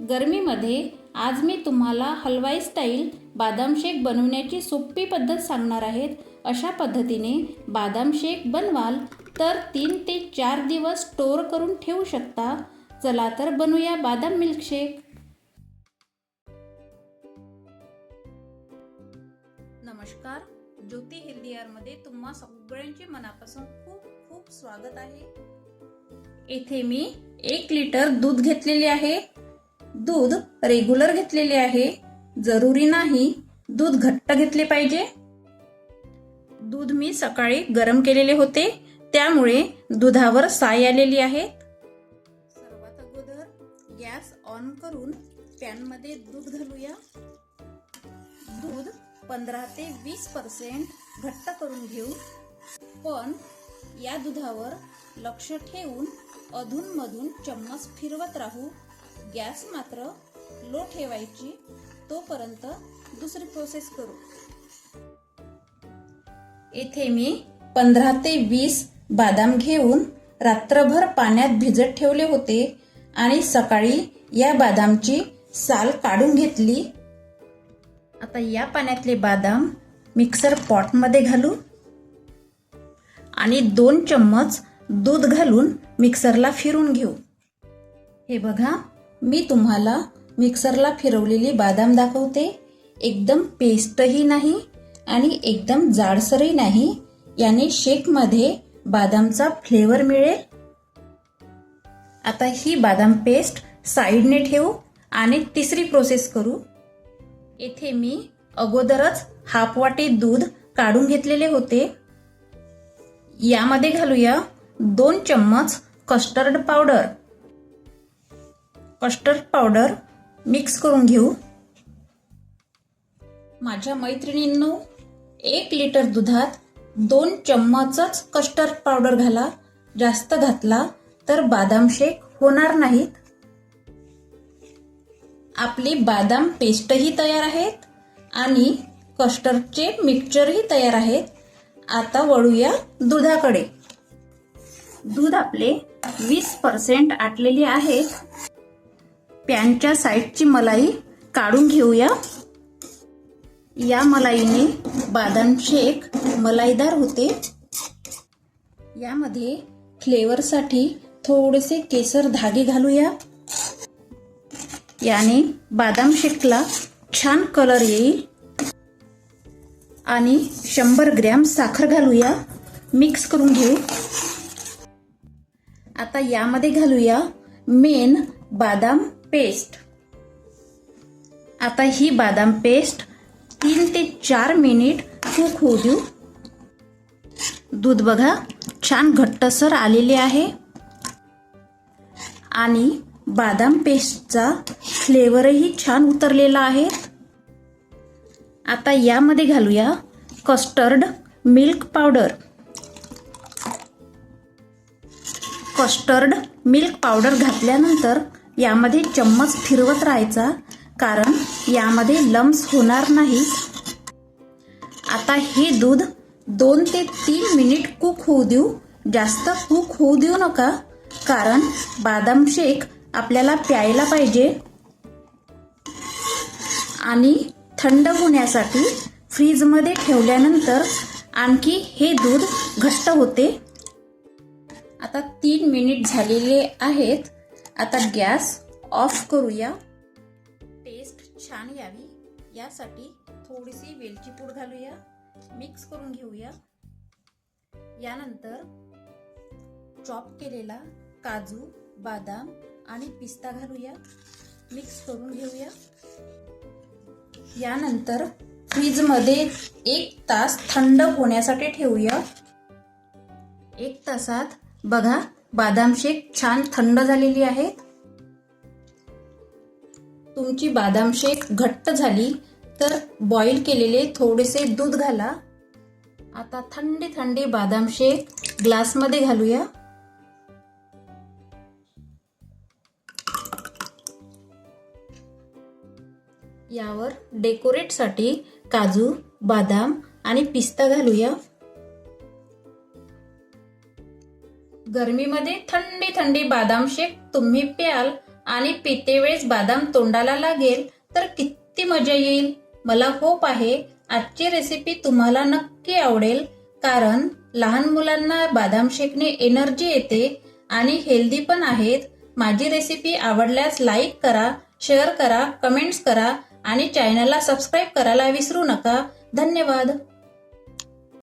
गरमीमध्ये आज मी तुम्हाला हलवाई स्टाईल बादाम शेक बनवण्याची सोपी पद्धत सांगणार आहेत. अशा पद्धतीने बादाम शेक बनवाल तर तीन ते चार दिवस स्टोअर करून ठेवू शकता. चला तर बनवूया बादाम मिल्कशेक. नमस्कार ज्योती हेल्दीआरमध्ये तुम्हा सगळ्यांचे मनापासून खूप खूप स्वागत आहे. येथे मी एक लिटर दूध घेतलेले आहे. दूध रेग्युलर घेतलेले आहे. जरुरी नाही दूध घट्ट घेतले पाहिजे. दूध मी सकाळी गरम केलेले होते. त्यामुळे दुधावर साय आलेली आहे. सर्वात अगोदर गॅस ऑन करून पॅनमध्ये दूध घालूया. दूध पंधरा ते वीस पर्सेंट घट्ट करून घेऊ. पण या दुधावर लक्ष ठेवून अधूनमधून चम्मच फिरवत राहू. गॅस मात्र लो ठेवायची तोपर्यंत दुसरी प्रोसेस करू. येथे मी पंधरा ते वीस बादाम घेऊन रात्रभर पाण्यात भिजत ठेवले होते आणि सकाळी या बादामची साल काढून घेतली. आता या पाण्यातले बादाम मिक्सर पॉटमध्ये घालू आणि दोन चम्मच दूध घालून मिक्सरला फिरून घेऊ. हे बघा मी तुम्हाला मिक्सरला फिरवलेली बादाम दाखवते. एकदम पेस्टही नाही आणि एकदम जाडसरही नाही. याने शेकमध्ये बादामचा फ्लेवर मिळेल. आता ही बादाम पेस्ट साईडने ठेवू आणि तिसरी प्रोसेस करू. येथे मी अगोदरच हाफ वाटी दूध काढून घेतलेले होते. यामध्ये घालूया दोन चम्मच custard powder custard powder mix करून घेऊ. माझ्या मैत्रिणींनो एक लिटर दुधात दोन चम्मचच कस्टर्ड पावडर घाला. जास्त घातला तर बादाम शेक होणार नाहीत. आपली बादाम पेस्टही तयार आहेत आणि कस्टर्डचे मिक्सचरही तयार आहेत. आता वळूया दुधाकडे. दूध आपले वीस पर्सेंट आटलेले आहेत पॅनच्या साईडची मलाई काढून घेऊया. या मलाईने बादाम शेक मलाईदार होते. यामध्ये फ्लेवरसाठी थोडेसे केसर धागे घालूया. याने बादाम शेकला छान कलर येईल. आणि शंभर ग्रॅम साखर घालूया. मिक्स करून घेऊ. आता यामध्ये घालूया मेन बादाम पेस्ट. आता ही बादाम पेस्ट तीन ते चार मिनिट कुक होऊ देऊ. दूध बघा छान घट्टसर आलेले आहे. आणि बादाम पेस्टचा फ्लेवरही छान उतरलेला आहे. आता यामध्ये घालूया custard milk powder. Custard milk powder घातल्यानंतर यामध्ये चम्मच फिरवत राहायचा कारण यामध्ये लम्स होणार नाही. आता हे दूध दोन ते तीन मिनिट कुक होऊ देऊ. जास्त कुक होऊ देऊ नका कारण बादाम शेक आपल्याला प्यायला पाहिजे. आणि थंड होण्यासाठी फ्रीजमध्ये ठेवल्यानंतर आणखी हे दूध घट्ट होते. आता तीन मिनिट झालेले आहेत. आता गॅस ऑफ करूया. टेस्ट छान यावी. यासाठी थोडीशी वेलची पूड घालूया. मिक्स करून घेऊया. यानंतर चॉप केलेला काजू बादाम आणि पिस्ता घालूया. मिक्स करून घेऊया. यानंतर फ्रीजमध्ये एक तास थंड होण्यासाठी ठेवूया. एक तासात बघा बादाम शेक छान थंड झालेली आहेत. तुमची बादाम शेक घट्ट झाली तर बॉईल केलेले थोडेसे दूध घाला. आता थंडी थंडी बादाम शेक ग्लासमध्ये घालूया. यावर डेकोरेटसाठी काजू बादाम आणि पिस्ता घालूया. गरमीमध्ये थंडी थंडी बादाम शेक तुम्ही प्याल आणि पिते वेळेस बादाम तोंडाला लागेल तर किती मजा येईल. मला होप आहे आजची रेसिपी तुम्हाला नक्की आवडेल कारण लहान मुलांना बादाम शेकने एनर्जी येते आणि हेल्दी पण आहेत. माझी रेसिपी आवडल्यास लाईक करा शेअर करा कमेंट्स करा आणि चॅनलला सबस्क्राईब करायला विसरू नका. धन्यवाद.